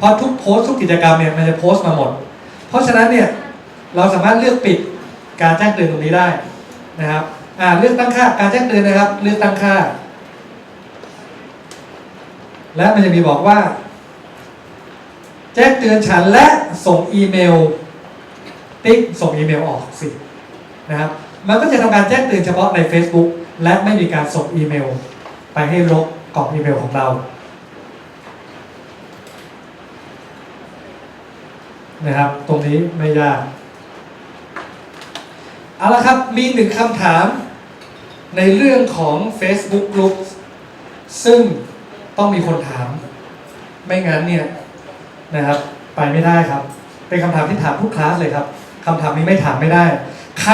เพราะทุกโพสต์ทุกกิจกรรมเนี่ยมันจะโพสต์มาหมด เพราะฉะนั้นเนี่ยเราสามารถเลือกปิดการแจ้งเตือนตรงนี้ได้นะครับอ่าเลือกตั้งค่าการแจ้งเตือนนะครับ เลือกตั้งค่า และมันจะมีบอกว่า แจ้งเตือนฉันและส่งอีเมล ติ๊กส่งอีเมลออกสินะครับมันก็จะทำการแจ้งเตือนเฉพาะใน Facebook และไม่มีการส่งอีเมล ไปให้ลบกล่องอีเมลของเรา นะครับ ตรงนี้ไม่ยากเอาละครับมีหนึ่งคำถามในเรื่องของ Facebook Group ซึ่งต้องมีคนถาม ไม่งั้นเนี่ยนะครับ ไปไม่ได้ครับ เป็นคำถามที่ถามทุกคลาสเลยครับคำถามนี้ไม่ถามไม่ได้ ใคร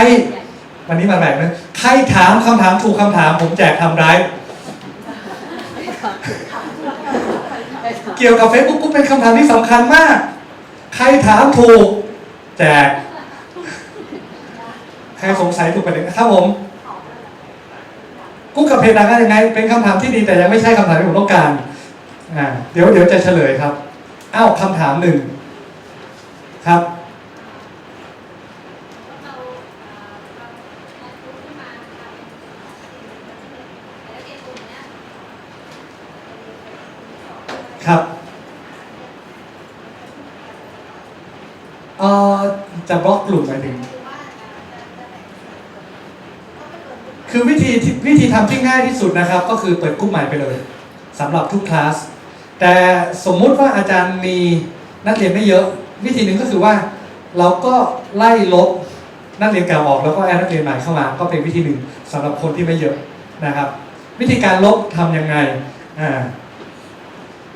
วันนี้มาแบ่งนะใครถามคำถามถูกคำถาม ผมแจกทำได้เกี่ยวกับ Facebook ก็เป็นคำถามที่สำคัญมาก ใครถามถูก แจกใครสงสัยถูกประเด็นครับผมกุ๊กกับเพดังกันยังไง เป็นคำถามที่ดีแต่ยังไม่ใช่คำถามที่ผมต้องการอ่าเดี๋ยวเดี๋ยวจะเฉลยครับอ้าวคำถามหนึ่งครับ อจะบล็อกกลุ่มหมายถึง คือวิธีวิธีทำที่ง่ายที่สุดนะครับ ก็คือเปิดกลุ่มใหม่ไปเลยสำหรับทุกคลาส แต่สมมุติว่าอาจารย์มีนักเรียนไม่เยอะ วิธีหนึ่งก็คือว่า เราก็ไล่ลบนักเรียนเก่าออกแล้วก็แอดนักเรียนใหม่เข้ามา ก็เป็นวิธีหนึ่งสำหรับคนที่ไม่เยอะนะครับ วิธีการลบทำยังไงอ่า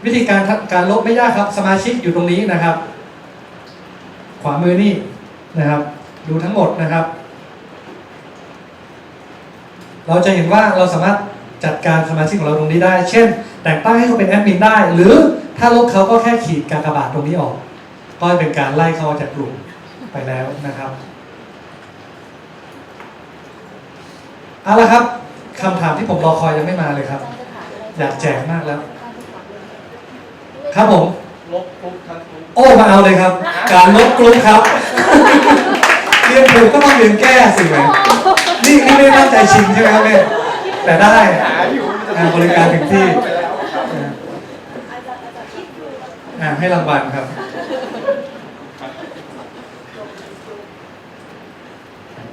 วิธีการการลบไม่ยากครับ สมาชิกอยู่ตรงนี้นะครับ ขวามือนี่นะครับ ดูทั้งหมดนะครับ เราจะเห็นว่าเราสามารถจัดการสมาชิกของเราตรงนี้ได้ เช่น แต่งตั้งให้เขาเป็นแอดมินได้ หรือถ้าลบเขาก็แค่ขีดกากระบาทตรงนี้ออก ก็เป็นการไล่เขาออกจากกลุ่มไปแล้วนะครับเอาละครับคำถามที่ผมรอคอยยังไม่มาเลยครับ อยากแจกมากแล้ว ครับผม ลบกรุ๊ปทั้งกรุ๊ป โอ้มาเอาเลยครับ การลบกรุ๊ปครับ เรียนถูกก็ต้องเรียนแก้สิไหมนี่นี่ไม่ได้ตั้งใจชิงใช่ไหมครับเนี่ยแต่ได้ หาอยู่มันจะอ่าบริการถึงที่ไปแล้วครับอ่าให้รางวัลครับ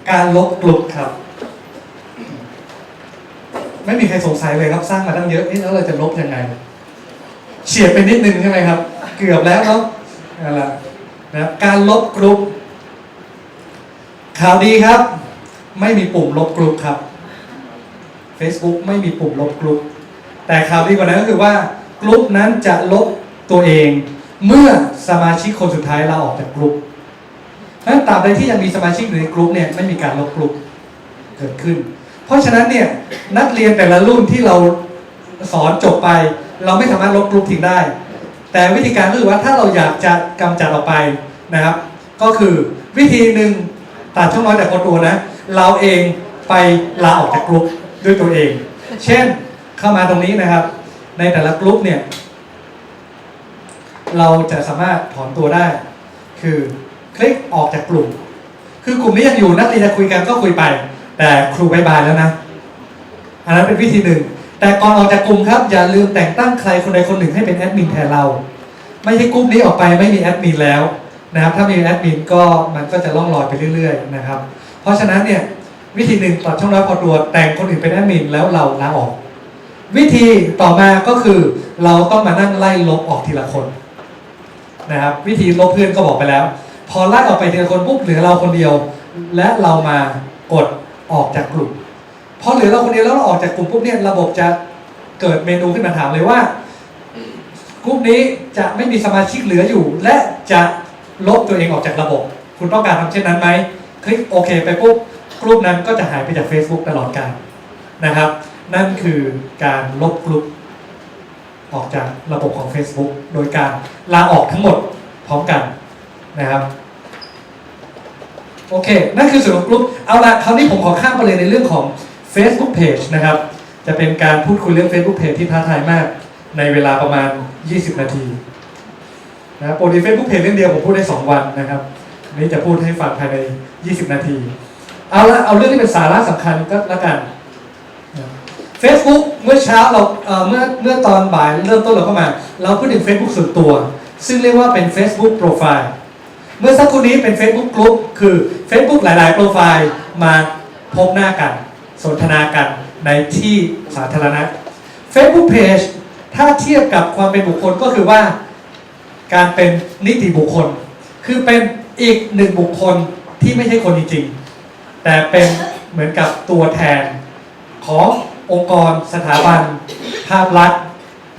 การลบกลุ่มครับ ไม่มีใครสงสัยเลยครับสร้างมาตั้งเยอะเอ๊ะแล้วเราจะลบยังไงเฉียดไปนิดนึงใช่ไหมครับ เกือบแล้วเนาะนั่นแหละนะการลบกลุ่มข่าวดีครับ ไม่มีปุ่มลบกลุ่มครับ Facebook ไม่มีปุ่มลบกลุ่มแต่ข่าวดีกว่านั้นก็คือว่ากลุ่มนั้นจะลบตัวเอง เมื่อสมาชิกคนสุดท้ายลาออกจากกลุ่มเพราะฉะนั้นตราบใดที่ยังมีสมาชิกอยู่ในกลุ่มเนี่ยไม่มีการลบกลุ่มเกิดขึ้น เพราะฉะนั้นเนี่ยนักเรียนแต่ละรุ่นที่เราสอนจบไป เราไม่สามารถลบกลุ่มทิ้งได้ แต่วิธีการก็คือว่าถ้าเราอยากจะกำจัดออกไปนะครับ ก็คือวิธีหนึ่งตัดช่องน้อยแต่คนตัวนะ เราเองไปลาออกจากกลุ่มด้วยตัวเอง เช่นเข้ามาตรงนี้นะครับ ในแต่ละกลุ่มเนี่ย เราจะสามารถถอนตัวได้ คือคลิกออกจากกลุ่ม คือกลุ่มนี้ยังอยู่นักเรียนจะคุยกันก็คุยไป แต่ครูบายบายแล้วนะ อันนั้นเป็นวิธีหนึ่ง แต่ก่อนออกจากกลุ่มครับ อย่าลืมแต่งตั้งใครคนใดคนหนึ่งให้เป็นแอดมินแทนเรา ไม่ใช่กลุ่มนี้ออกไปไม่มีแอดมินแล้วนะครับ ถ้ามีแอดมินก็มันก็จะล่องลอยไปเรื่อยๆนะครับ เพราะฉะนั้นเนี่ยวิธีหนึ่งตัดช่องน้อยพอตัวแต่งคนอื่นเป็นแอดมินแล้วเราลาออก วิธีต่อมาก็คือเราต้องมานั่งไล่ลบออกทีละคนนะครับ วิธีลบเพื่อนก็บอกไปแล้ว พอไล่ออกไปทีละคนปุ๊บเหลือเราคนเดียว และเรามากดออกจากกลุ่ม อเหลือเราคนเดียวแล้วเราออกจากกลุ่มปุ๊บเนี่ยระบบจะเกิดเมนูขึ้นมาถามเลยว่ากลุ่มนี้จะไม่มีสมาชิกเหลืออยู่ และจะลบตัวเองออกจากระบบ คุณต้องการทำเช่นนั้นไหมคลิกโอเคไปปุ๊บกลุ่มนั้นก็จะหายไปจาก Facebook ตลอดกาลนะครับ นั่นคือการลบกลุ่มออกจากระบบของ Facebook โดยการลาออกทั้งหมดพร้อมกันนะครับโอเค นั่นคือส่วนของกลุ่มเอาละคราวนี้ผมขอข้ามไปเลยในเรื่องของ Facebook Page นะครับ จะเป็นการพูดคุยเรื่อง Facebook Page ที่ท้าทายมาก ในเวลาประมาณ 20 นาทีนะปกติ Facebook Page เรื่องเดียวผมพูดได้ 2 วันนะครับนี้จะพูดให้ฟังภายใน 20 นาที เอาละเอาเรื่องที่เป็นสาระสำคัญก็แล้วกัน Facebook เมื่อเช้าเราเอ่อเมื่อเมื่อตอนบ่ายเริ่มต้นเราเข้ามา เราพูดถึง Facebook ส่วนตัว ซึ่งเรียกว่าเป็น Facebook Profile เมื่อสักครู่นี้เป็น Facebook Group คือ Facebook หลาย ๆ โปรไฟล์มาพบหน้ากัน สนทนากันในที่สาธารณะ Facebook Page ถ้าเทียบกับความเป็นบุคคลก็คือว่า การเป็นนิติบุคคล คือเป็นอีกหนึ่งบุคคลที่ไม่ใช่คนจริงๆ แต่เป็นเหมือนกับตัวแทนขององค์กรสถาบัน ภาพลักษณ์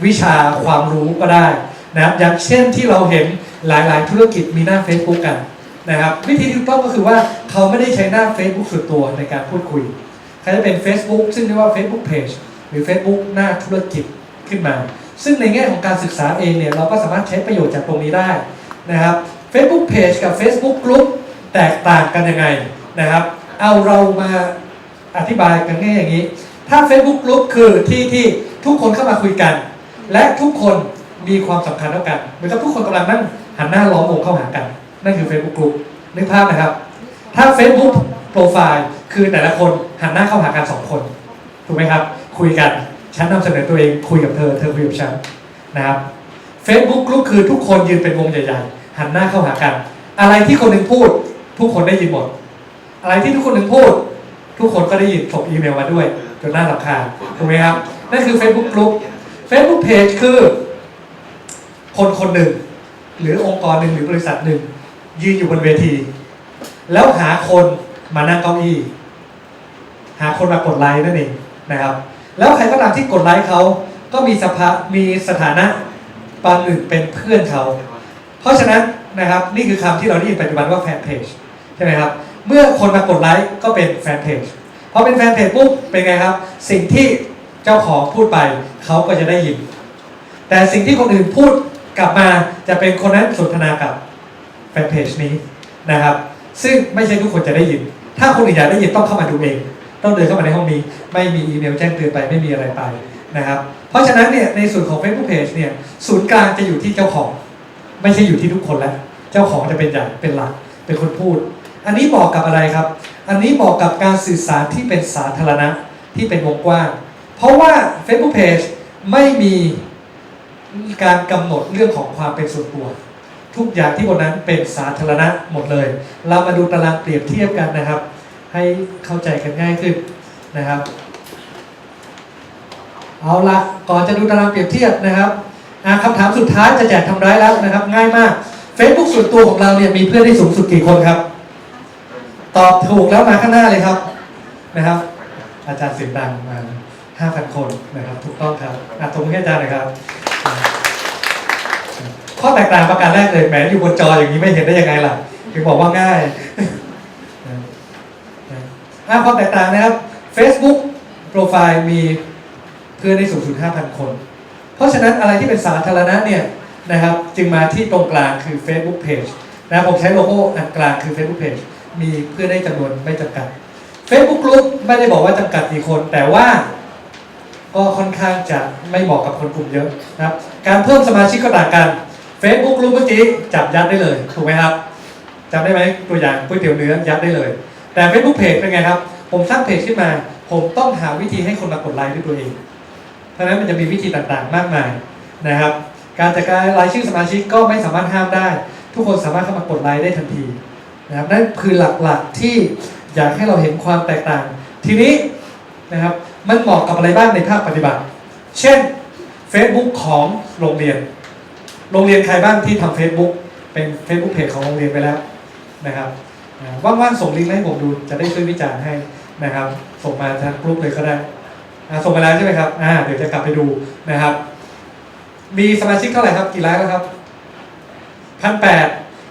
วิชาความรู้ก็ได้นะครับอย่างเช่นที่เราเห็นหลายๆ ธุรกิจมีหน้า Facebook กันนะครับวิธีที่ถูกต้องก็คือว่าเขาไม่ได้ใช้หน้า Facebook ส่วนตัวในการพูดคุย เขาจะเป็น Facebook ซึ่งเรียกว่า Facebook Page หรือ Facebook หน้าธุรกิจขึ้นมา ซึ่งในแง่ของการศึกษาเองเนี่ยเราก็สามารถใช้ประโยชน์จากตรงนี้ได้นะครับ Facebook Page กับ Facebook Group แตกต่างกันยังไงนะครับ เอาเรามาอธิบายกันง่ายอย่างนี้ ถ้า Facebook Group คือที่ที่ทุกคนเข้ามาคุยกัน และทุกคนมีความสำคัญเท่ากันเหมือนกับทุกคนกำลังนั่งหันหน้าล้อมวงเข้าหากัน นั่นคือ Facebook Group นึกภาพนะครับ ถ้า Facebook Profile คือแต่ละคนหันหน้าเข้าหากันสองคนถูกไหมครับ คุยกันฉันนำเสนอตัวเองคุยกับเธอ เธอคุยกับฉันนะครับ Facebook Group คือทุกคนยืนเป็นวงใหญ่ๆหันหน้าเข้าหากัน อะไรที่คนหนึ่งพูด ทุกคนได้ยินหมด อะไรที่ทุกคนหนึ่งพูด ทุกคนก็ได้ยินส่งอีเมลมาด้วยจนน่ารำคาญถูกไหมครับนั่นคือ Facebook Group Facebook Page คือ คนคนหนึ่ง หรือองค์กรหนึ่งหรือบริษัทหนึ่งยืนอยู่บนเวที แล้วหาคน มานั่งเก้าอี้หาคนมากดไลค์นั่นเองนะครับ แล้วใครก็ตามที่กดไลค์เขาก็มีสภามีสถานะปานหนึ่งเป็นเพื่อนเขา เพราะฉะนั้นนะครับนี่คือคำที่เราได้ยินปัจจุบันว่าแฟนเพจใช่ไหมครับ เมื่อคนมากดไลค์ก็เป็นแฟนเพจพอเป็นแฟนเพจปุ๊บเป็นไงครับ สิ่งที่เจ้าของพูดไปเขาก็จะได้ยิน แต่สิ่งที่คนอื่นพูดกลับมาจะเป็นคนนั้นสนทนากับแฟนเพจนี้นะครับ ซึ่งไม่ใช่ทุกคนจะได้ยิน ถ้าคนอื่นอยากได้ยินต้องเข้ามาดูเอง ต้องเดินเข้ามาในห้องนี้ไม่มีอีเมลแจ้งเตือนไปไม่มีอะไรไปนะครับเพราะฉะนั้นเนี่ยในส่วนของ Facebook Page เนี่ยศูนย์กลางจะอยู่ที่เจ้าของ ไม่ใช่อยู่ที่ทุกคนแล้ว เจ้าของจะเป็นใหญ่เป็นหลักเป็นคนพูด อันนี้บอกกับอะไรครับ อันนี้บอกกับการสื่อสารที่เป็นสาธารณะที่เป็นวงกว้าง เพราะว่า Facebook Page ไม่มีการกำหนดเรื่องของความเป็นส่วนตัว ทุกอย่างที่บนนั้นเป็นสาธารณะหมดเลย เรามาดูตารางเปรียบเทียบกันนะครับ ให้เข้าใจกันง่ายขึ้นนะครับ เอาละก่อนจะดูตารางเปรียบเทียบนะครับคำถามสุดท้ายจะแจกทำร้ายแล้วนะครับ ง่ายมาก Facebook ส่วนตัวของเราเนี่ยมีเพื่อนได้สูงสุดกี่คนครับ ตอบถูกแล้วมาข้างหน้าเลยครับนะครับ อาจารย์สียงดังมา5,000 คนนะครับถูกต้องครับอะตรงนี้อาจารย์นะครับ ข้อแตกต่างประการแรกเลยแหมอยู่บนจออย่างนี้ไม่เห็นได้ยังไงล่ะถึงบอกว่าง่ายอะข้อแตกต่างนะครับ Facebook โปรไฟล์มีเพื่อนได้สูงสุด5,000 คน เพราะฉะนั้นอะไรที่เป็นสาธารณะเนี่ยนะครับจึงมาที่ตรงกลางคือ Facebook Page นะผมใช้โลโก้อันกลางคือ Facebook Page มีเพื่อนได้จำนวนไม่จำกัด Facebook Group ไม่ได้บอกว่าจำกัดกี่คน แต่ว่าก็ค่อนข้างจะไม่เหมาะกับคนกลุ่มเยอะนะครับ การเพิ่มสมาชิกก็ต่างกัน Facebook รู้เมื่อกี้จับยัดได้เลยถูกไหมครับจำได้ไหมตัวอย่างก๋วยเตี๋ยวเนื้อยัดได้เลย แต่ Facebook Page เป็นไงครับ ผมสร้างเพจขึ้นมา ผมต้องหาวิธีให้คนมากดไลค์ด้วยตัวเองเพราะฉะนั้นมันจะมีวิธีต่างๆ มากมายนะครับ การจัดการรายชื่อสมาชิกก็ไม่สามารถห้ามได้ ทุกคนสามารถเข้ามากดไลค์ได้ทันทีนะครับนั่นคือหลักๆที่อยากให้เราเห็นความแตกต่าง ทีนี้นะครับมันเหมาะกับอะไรบ้างในภาคปฏิบัติ เช่น Facebook ของโรงเรียน โรงเรียนใครบ้างที่ทำ Facebook เป็น Facebook Page ของโรงเรียนไปแล้วนะครับว่างๆส่งลิงก์มาให้ผมดูจะได้ช่วยวิจารณ์ให้นะครับ ส่งมาทางกลุ่มเลยก็ได้ส่งไปแล้วใช่ไหมครับเดี๋ยวจะกลับไปดูนะครับ มีสมาชิกเท่าไหร่ครับกี่ไลค์แล้วครับพันแปด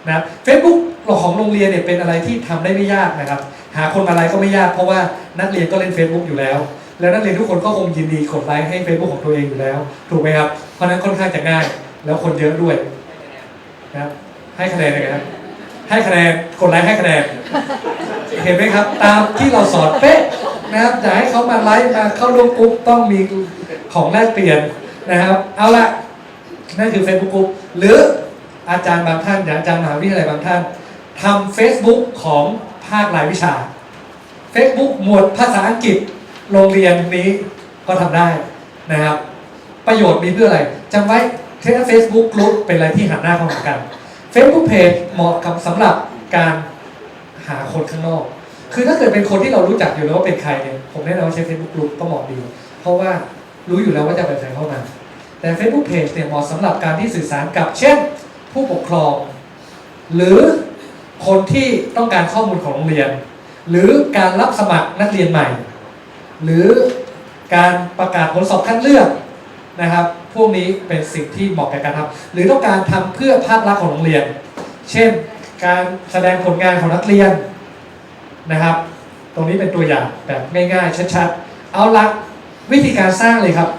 นะเฟซบุ๊กของโรงเรียนเนี่ยเป็นอะไรที่ทำได้ไม่ยากนะครับ หาคนมาไลค์ก็ไม่ยากเพราะว่านักเรียนก็เล่น Facebook อยู่แล้ว แล้วนักเรียนทุกคนก็คงยินดีกดไลค์ให้ Facebook ของตัวเองอยู่แล้ว ถูกไหมครับเพราะนั้นค่อนข้างจะง่าย แล้วคนเยอะด้วยนะครับให้คะแนนเลยครับให้คะแนนกดไลค์ให้คะแนนเห็นไหมครับ ตามที่เราสอนเป๊ะนะครับอยากให้เขามาไลค์มาเข้าร่วมกลุ่มต้องมีของแลกเปลี่ยนนะครับ เอาละนั่นคือ Facebook กลุ่มหรืออาจารย์บางท่านอางอาจารย์มหาวิทยาลัยบางท่านทำ Facebook ของภาครายวิชา Facebook หมวดภาษาอังกฤษโรงเรียนนี้ก็ทำได้นะครับ ประโยชน์มีเพื่ออะไรจำไว้ เทสเฟซบุ๊กกลุ่มเป็นอะไรที่หันหน้าเข้าหากัน Facebook Page เหมาะกับสำหรับการหาคนข้างนอก คือถ้าเกิดเป็นคนที่เรารู้จักอยู่แล้วว่าเป็นใครเนี่ยผมแนะนำว่าใช้ Facebook Group ก็เหมาะดี เพราะว่ารู้อยู่แล้วว่าจะเป็นใครเข้ามา แต่ Facebook Page เนี่ยเหมาะสำหรับการที่สื่อสารกับ เช่น ผู้ปกครอง หรือคนที่ต้องการข้อมูลของโรงเรียน หรือการรับสมัครนักเรียนใหม่ หรือการประกาศผลสอบคัดเลือกนะครับ พวกนี้เป็นสิ่งที่เหมาะกับการทำหรือต้องการทำเพื่อภาพลักษณ์ของโรงเรียน เช่น การแสดงผลงานของนักเรียนนะครับ ตรงนี้เป็นตัวอย่างแบบง่ายๆชัดๆ เอาละวิธีการสร้างเลยครับ